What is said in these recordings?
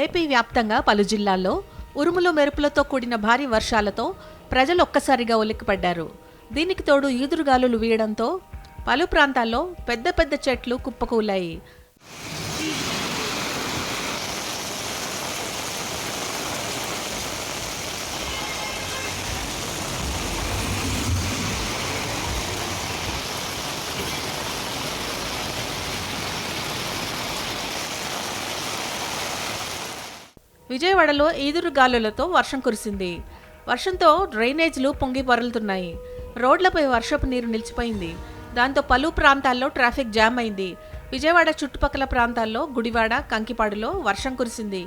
AP వ్యాప్తంగా పలు జిల్లాల్లో ఉరుములు మెరుపులతో కూడిన భారీ వర్షాలతో ప్రజలు ఒక్కసారిగా ఉలిక్కిపడ్డారు. దీనికి తోడు ఈదురుగాలులు వీయడంతో పలు ప్రాంతాల్లో పెద్ద పెద్ద చెట్లు కుప్పకూలాయి. విజయవాడలో ఈదురుగాలులతో వర్షం కురిసింది. వర్షంతో డ్రైనేజీలు పొంగి పొరలుతున్నాయి. రోడ్లపై వర్షపు నీరు నిలిచిపోయింది. దాంతో పలు ప్రాంతాల్లో ట్రాఫిక్ జామ్ అయింది. విజయవాడ చుట్టుపక్కల ప్రాంతాల్లో గుడివాడ కంకిపాడులో వర్షం కురిసింది.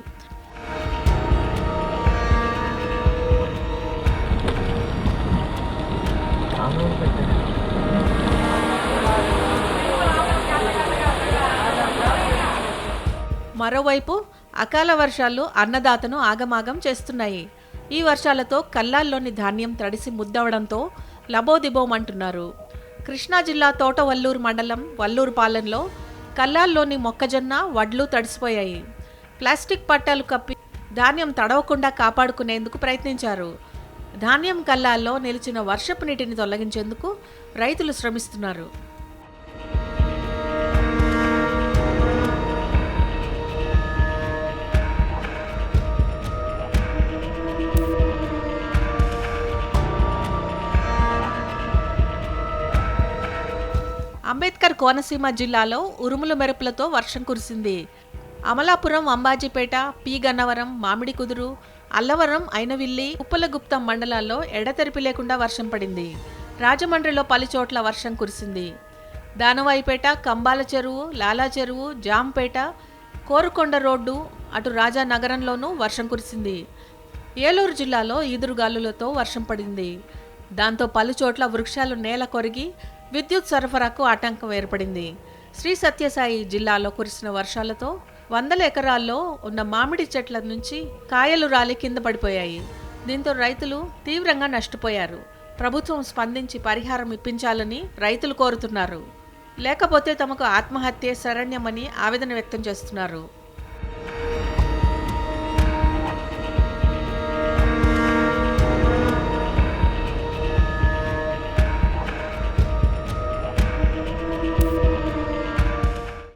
మరోవైపు అకాల వర్షాలు అన్నదాతను ఆగమాగం చేస్తున్నాయి. ఈ వర్షాలతో కల్లాల్లోని ధాన్యం తడిసి ముద్దవడంతో లబోదిబోమంటున్నారు. కృష్ణా జిల్లా తోటవల్లూరు మండలం వల్లూరు పాలెంలో కల్లాల్లోని మొక్కజొన్న వడ్లు తడిసిపోయాయి. ప్లాస్టిక్ పట్టాలు కప్పి ధాన్యం తడవకుండా కాపాడుకునేందుకు ప్రయత్నించారు. ధాన్యం కల్లాల్లో నిలిచిన వర్షపు నీటిని తొలగించేందుకు రైతులు శ్రమిస్తున్నారు. అంబేద్కర్ కోనసీమ జిల్లాలో ఉరుములు మెరుపులతో వర్షం కురిసింది. అమలాపురం అంబాజీపేట పి గన్నవరం మామిడి కుదురు అల్లవరం అయినవిల్లి ఉప్పలగుప్తం మండలాల్లో ఎడతెరిపి లేకుండా వర్షం పడింది. రాజమండ్రిలో పలుచోట్ల వర్షం కురిసింది. దానవాయిపేట కంబాల చెరువు లాలా చెరువు జాంపేట కోరుకొండ రోడ్డు అటు రాజా నగరంలోనూ వర్షం కురిసింది. ఏలూరు జిల్లాలో ఈదురుగాలులతో వర్షం పడింది. దాంతో పలుచోట్ల వృక్షాలు నేల కొరిగి విద్యుత్ సరఫరాకు ఆటంకం ఏర్పడింది. శ్రీ సత్యసాయి జిల్లాలో కురిసిన వర్షాలతో వందల ఎకరాల్లో ఉన్న మామిడి చెట్ల నుంచి కాయలు రాలి కింద పడిపోయాయి. దీంతో రైతులు తీవ్రంగా నష్టపోయారు. ప్రభుత్వం స్పందించి పరిహారం ఇప్పించాలని రైతులు కోరుతున్నారు. లేకపోతే తమకు ఆత్మహత్య శరణ్యమని ఆవేదన వ్యక్తం చేస్తున్నారు.